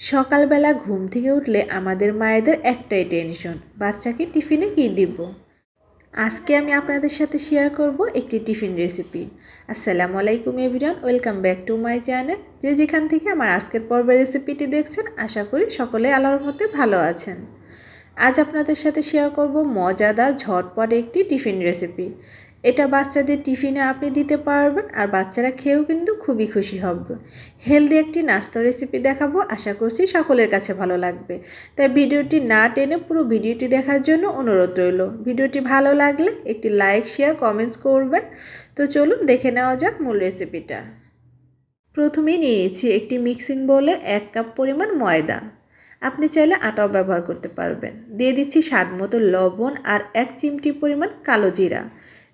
সকালবেলা ঘুম থেকে উঠলে আমাদের মায়েদের একটাই টেনশন, বাচ্চাকে টিফিনে কী দিব? আজকে আমি আপনাদের সাথে শেয়ার করব একটি টিফিন রেসিপি আসসালামু আলাইকুম everyone welcome back to my channel যে যেখান থেকে আমার আজকের পর্বের রেসিপিটি দেখছেন, আশা করি সকলে আল্লাহর মধ্যে ভালো আছেন। আজ আপনাদের সাথে শেয়ার করব মজাদার ঝটপট একটি টিফিন রেসিপি এটা বাচ্চাদের টিফিনে আপনি দিতে পারবেন আর বাচ্চারা খেয়েও কিন্তু খুবই খুশি হবে। হেলদি একটি নাস্তা রেসিপি দেখাবো, আশা করছি সকলের কাছে ভালো লাগবে। তাই ভিডিওটি না টেনে পুরো ভিডিওটি দেখার জন্য অনুরোধ রইল। ভিডিওটি ভালো লাগলে একটি লাইক শেয়ার কমেন্টস করবেন। তো চলুন দেখে নেওয়া যাক মূল রেসিপিটা প্রথমেই নিয়েছি একটি মিক্সিং বোলে এক কাপ পরিমাণ ময়দা। আপনি চাইলে আটাও ব্যবহার করতে পারবেন। দিয়ে দিচ্ছি স্বাদ মতো লবণ আর এক চিমটি পরিমাণ কালো জিরা।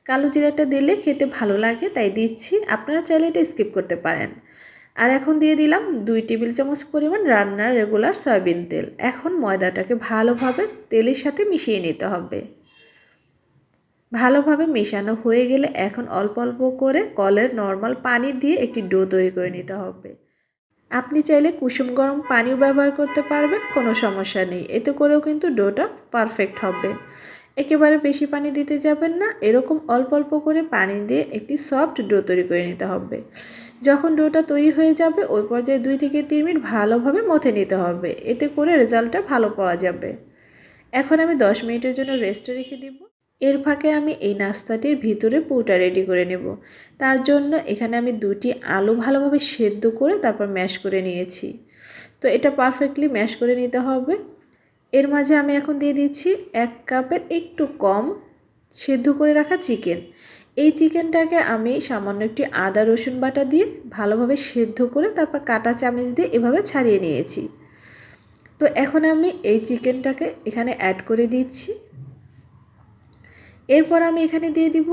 কালো জিরাটা দিলে খেতে ভালো লাগে, তাই দিচ্ছি। আপনারা চাইলে এটা স্কিপ করতে পারেন। আর এখন দিয়ে দিলাম দুই টেবিল চামচ পরিমাণ রান্নার রেগুলার সয়াবিন তেল। এখন ময়দাটাকে ভালোভাবে তেলের সাথে মিশিয়ে নিতে হবে। ভালোভাবে মেশানো হয়ে গেলে এখন অল্প অল্প করে কলের নর্মাল পানি দিয়ে একটি ডো তৈরি করে নিতে হবে। আপনি চাইলে কুসুম গরম পানিও ব্যবহার করতে পারবেন, কোনো সমস্যা নেই। এতে করেও কিন্তু ডোটা পারফেক্ট হবে। একেবারে বেশি পানি দিতে যাবেন না। এরকম অল্প অল্প করে পানি দিয়ে একটি সফট ডো তৈরি করে নিতে হবে। যখন ডোটা তৈরি হয়ে যাবে, ওই পর্যায়ে দুই থেকে তিন মিনিট ভালোভাবে মথে নিতে হবে। এতে করে রেজাল্টটা ভালো পাওয়া যাবে। এখন আমি দশ মিনিটের জন্য রেস্টে রেখে দিব। এর ফাঁকে আমি এই নাস্তাটির ভিতরে পুটা রেডি করে নেব। তার জন্য এখানে আমি দুটি আলু ভালোভাবে সেদ্ধ করে তারপর ম্যাশ করে নিয়েছি। তো এটা পারফেক্টলি ম্যাশ করে নিতে হবে। এর মাঝে আমি এখন দিয়ে দিচ্ছি এক কাপের একটু কম সেদ্ধ করে রাখা চিকেন। এই চিকেনটাকে আমি সামান্য একটি আদা, রসুন বাটা দিয়ে ভালোভাবে সেদ্ধ করে তারপর কাটা চামচ দিয়ে এভাবে ছাড়িয়ে নিয়েছি। তো এখন আমি এই চিকেনটাকে এখানে অ্যাড করে দিচ্ছি। এরপর আমি এখানে দিয়ে দিব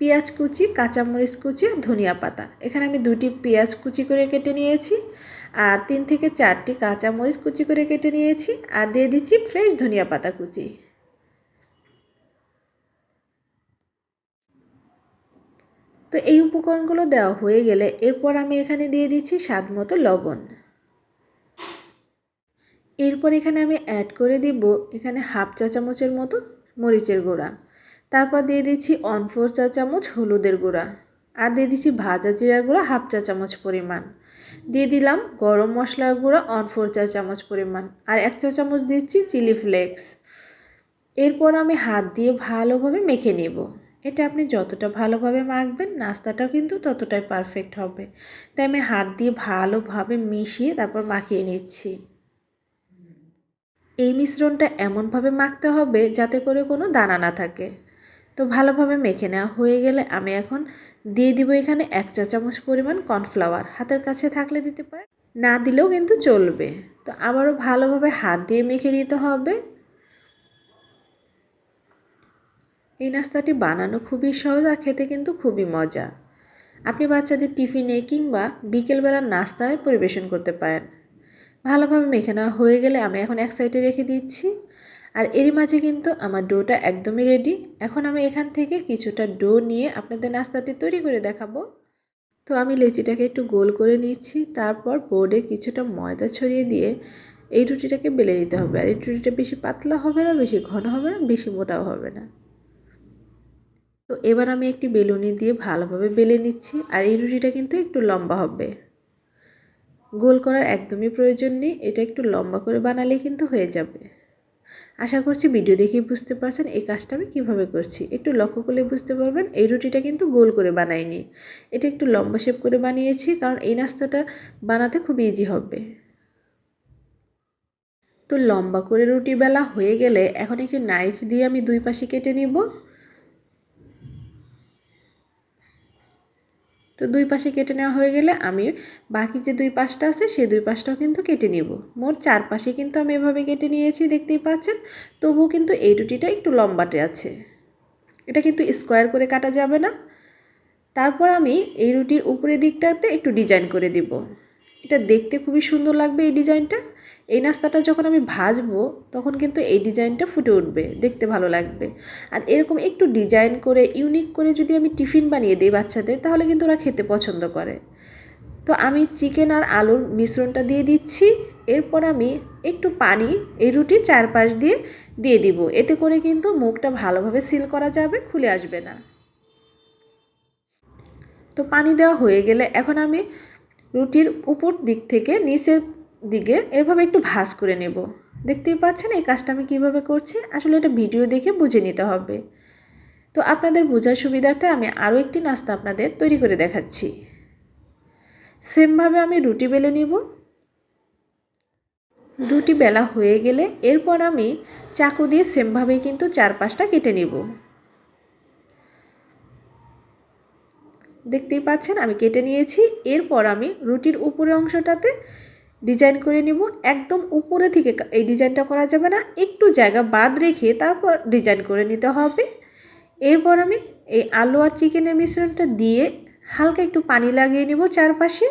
পেঁয়াজ কুচি, কাঁচামরিচ কুচি, ধনিয়া পাতা। এখানে আমি দুটি পেঁয়াজ কুচি করে কেটে নিয়েছি। আর তিন থেকে চারটি কাঁচামরিচ কুচি করে কেটে নিয়েছি আর দিয়ে দিচ্ছি ফ্রেশ ধনিয়া পাতা কুচি। তো এই উপকরণগুলো দেওয়া হয়ে গেলে এরপর আমি এখানে দিয়ে দিচ্ছি স্বাদ মতো লবণ। এরপর এখানে আমি অ্যাড করে দিব এখানে হাফ চা চামচের মতো মরিচের গুঁড়া। তারপর দিয়ে দিচ্ছি অন ফোর চা চামচ হলুদের গুঁড়া। আর দিয়ে দিচ্ছি ভাজা জিরার গুঁড়া হাফ চা চামচ পরিমাণ। দিয়ে দিলাম গরম মশলার গুঁড়া অন ফোর চা চামচ পরিমাণ আর এক চা চামচ দিচ্ছি চিলি ফ্লেক্স এরপর আমি হাত দিয়ে ভালোভাবে মেখে নেব। এটা আপনি যতটা ভালোভাবে মাখবেন নাস্তাটাও কিন্তু ততটাই পারফেক্ট হবে। তাই আমি হাত দিয়ে ভালোভাবে মিশিয়ে তারপর মাখিয়ে নিচ্ছি। এই মিশ্রণটা এমনভাবে মাখতে হবে যাতে করে কোনো দানা না থাকে। তো ভালোভাবে মেখে নেওয়া হয়ে গেলে আমি এখন দিয়ে দিব এখানে এক চা চামচ পরিমাণ কর্নফ্লাওয়ার। হাতের কাছে থাকলে দিতে পারে না দিলেও কিন্তু চলবে। তো আবারও ভালোভাবে হাত দিয়ে মেখে নিতে হবে। এই নাস্তাটি বানানো খুবই সহজ আর খেতে কিন্তু খুবই মজা। আপনি বাচ্চাদের টিফিনে কিংবা বিকেলবেলার নাস্তায় পরিবেশন করতে পারেন। ভালোভাবে মেখে নেওয়া হয়ে গেলে আমি এখন এক সাইডে রেখে দিচ্ছি। আর এরই মাঝে কিন্তু আমার ডোটা একদমই রেডি এখন আমি এখান থেকে কিছুটা ডো নিয়ে আপনাদের নাস্তাটি তৈরি করে দেখাবো। তো আমি লেচিটাকে একটু গোল করে নিচ্ছি, তারপর বোর্ডে কিছুটা ময়দা ছড়িয়ে দিয়ে এই রুটিটাকে বেলে নিতে হবে। আর এই রুটিটা বেশি পাতলা হবে না, বেশি ঘন হবে না, বেশি মোটাও হবে না। তো এবার আমি একটি বেলুনি দিয়ে ভালোভাবে বেলে নিচ্ছি, আর এই রুটিটা কিন্তু একটু লম্বা হবে। গোল করার একদমই প্রয়োজন নেই, এটা একটু লম্বা করে বানালে কিন্তু হয়ে যাবে। আশা করছি ভিডিও দেখেই বুঝতে পারছেন এই কাজটা আমি কীভাবে করছি। একটু লক্ষ্য করলে বুঝতে পারবেন এই রুটিটা কিন্তু গোল করে বানাইনি। এটা একটু লম্বা শেপ করে বানিয়েছি কারণ এই নাস্তাটা বানাতে খুব ইজি হবে। তো লম্বা করে রুটি বেলা হয়ে গেলে এখন একটি নাইফ দিয়ে আমি দুই পাশে কেটে নিব। তো দুই পাশে কেটে নেওয়া হয়ে গেলে আমি বাকি যে দুই পাশটা আছে সেই দুই পাশটাও কিন্তু কেটে নিব। মোট চার পাশে কিন্তু আমি এভাবে কেটে নিয়েছি, দেখতেই পাচ্ছেন? তবুও কিন্তু এই রুটিটা একটু লম্বাটে আছে। এটা কিন্তু স্কোয়ার করে কাটা যাবে না। তারপর আমি এই রুটির উপরের দিকটাতে একটু ডিজাইন করে দিব। এটা দেখতে খুবই সুন্দর লাগবে এই ডিজাইনটা। এই নাস্তাটা যখন আমি ভাজবো, তখন কিন্তু এই ডিজাইনটা ফুটে উঠবে, দেখতে ভালো লাগবে। আর এরকম একটু ডিজাইন করে, ইউনিক করে যদি আমি টিফিন বানিয়ে দিই বাচ্চাদের, তাহলে কিন্তু ওরা খেতে পছন্দ করে। তো আমি চিকেন আর আলুর মিশ্রণটা দিয়ে দিচ্ছি। এরপর আমি একটু পানি, এই রুটির চারপাশ দিয়ে দিয়ে দিব। এতে করে কিন্তু মুখটা ভালোভাবে সিল করা যাবে, খুলে আসবে না। তো পানি দেওয়া হয়ে গেলে এখন আমি রুটির উপর দিক থেকে নিচের দিকে এভাবে একটু ভাঁজ করে নেব। দেখতেই পাচ্ছেন এই কাজটা আমি কীভাবে করছি? আসলে এটা ভিডিও দেখে বুঝে নিতে হবে। তো আপনাদের বোঝার সুবিধার্থে আমি আরও একটি নাস্তা আপনাদের তৈরি করে দেখাচ্ছি। সেমভাবে আমি রুটি বেলে নিব। রুটি বেলা হয়ে গেলে এরপর আমি চাকু দিয়ে সেমভাবেই কিন্তু চার পাঁচটা কেটে নিব। দেখতেই পাচ্ছেন, আমি কেটে নিয়েছি। এরপর আমি রুটির উপরের অংশটাতে ডিজাইন করে নিব। একদম উপরে থেকে এই ডিজাইনটা করা যাবে না। একটু জায়গা বাদ রেখে তারপর ডিজাইন করে নিতে হবে। এরপর আমি এই আলু আর চিকেনের মিশ্রণটা দিয়ে হালকা একটু পানি লাগিয়ে নিব চারপাশে।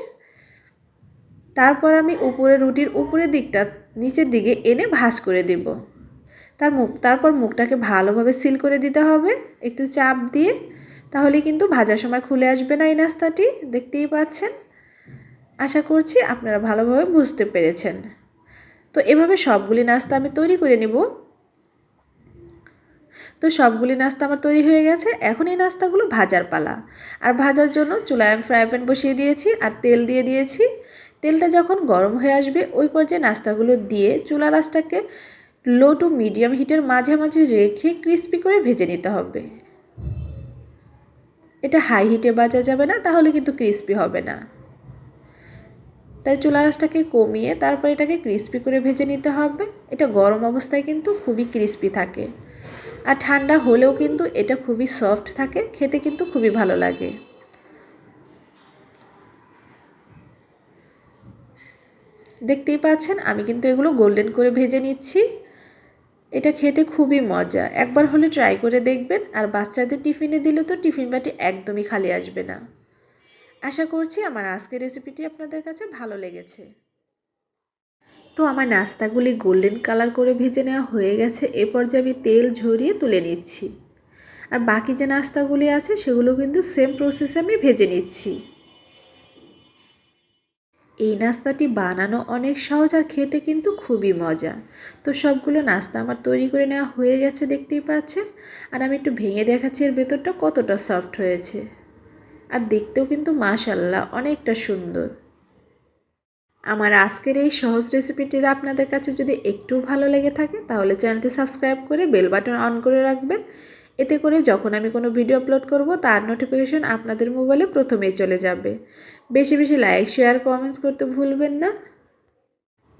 তারপর আমি উপরে রুটির উপরের দিকটা নিচের দিকে এনে ভাঁজ করে দেব। তার মুখ তারপর মুখটাকে ভালোভাবে সিল করে দিতে হবে। একটু চাপ দিয়ে তাহলে কিন্তু ভাজার সময় খুলে আসবে না এই নাস্তাটি, দেখতেই পাচ্ছেন। আশা করছি আপনারা ভালোভাবে বুঝতে পেরেছেন। তো এভাবে সবগুলি নাস্তা আমি তৈরি করে নেব। তো সবগুলি নাস্তা আমার তৈরি হয়ে গেছে। এখন এই নাস্তাগুলো ভাজার পালা। আর ভাজার জন্য চুলায় আমি ফ্রাই প্যান বসিয়ে দিয়েছি আর তেল দিয়ে দিয়েছি। তেলটা যখন গরম হয়ে আসবে, ওই পর্যায়ে নাস্তাগুলো দিয়ে চুলা রাসটাকে লো টু মিডিয়াম হিটের মাঝামাঝি রেখে ক্রিস্পি করে ভেজে নিতে হবে। এটা হাই হিটে বাজা যাবে না, তাহলে কিন্তু ক্রিস্পি হবে না। তাই চুলা রাসটাকে কমিয়ে তারপর এটাকে ক্রিস্পি করে ভেজে নিতে হবে। এটা গরম অবস্থায় কিন্তু খুবই ক্রিস্পি থাকে। আর ঠান্ডা হলেও কিন্তু এটা খুবই সফট থাকে, খেতে কিন্তু খুবই ভালো লাগে। দেখতেই পাচ্ছেন, আমি কিন্তু এগুলো গোল্ডেন করে ভেজে নিচ্ছি। এটা খেতে খুবই মজা। একবার হলে ট্রাই করে দেখবেন, আর বাচ্চাদের টিফিনে দিলে তো টিফিন বাটি একদমই খালি আসবে না। আশা করছি আমার আজকের রেসিপিটি আপনাদের কাছে ভালো লেগেছে। তো আমার নাস্তাগুলি গোল্ডেন কালার করে ভেজে নেওয়া হয়ে গেছে, এ পর্যায়ে আমি তেল ঝরিয়ে তুলে নিচ্ছি। আর বাকি যে নাস্তাগুলি আছে, সেগুলো কিন্তু সেম প্রসেসে আমি ভেজে নিচ্ছি। এই নাস্তাটি বানানো অনেক সহজ আর খেতে কিন্তু খুবই মজা। তো সবগুলো নাস্তা আমার তৈরি করে নেওয়া হয়ে গেছে, দেখতেই পাচ্ছেন? আর আমি একটু ভেঙে দেখাচ্ছি, এর ভেতরটা কতটা সফট হয়েছে। আর দেখতেও কিন্তু মাশাল্লাহ অনেকটা সুন্দর। আমার আজকের এই সহজ রেসিপিটি আপনাদের কাছে যদি একটু ভালো লেগে থাকে, তাহলে চ্যানেলটি সাবস্ক্রাইব করে বেল বাটন অন করে রাখবেন। এতে করে যখন আমি কোনো ভিডিও আপলোড করব, তার নোটিফিকেশন আপনাদের মোবাইলে প্রথমেই চলে যাবে। বেশি বেশি লাইক শেয়ার কমেন্টস করতে ভুলবেন না।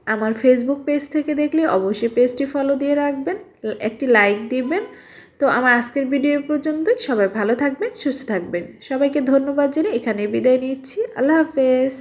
আমার ফেসবুক পেজ থেকে দেখলে অবশ্যই পেজটি ফলো দিয়ে রাখবেন, একটি লাইক দিবেন। তো আমার আজকের ভিডিও পর্যন্তই। সবাই ভালো থাকবেন, সুস্থ থাকবেন। সবাইকে ধন্যবাদ জেনে এখানে বিদায় নিচ্ছি। আল্লাহ হাফেজ।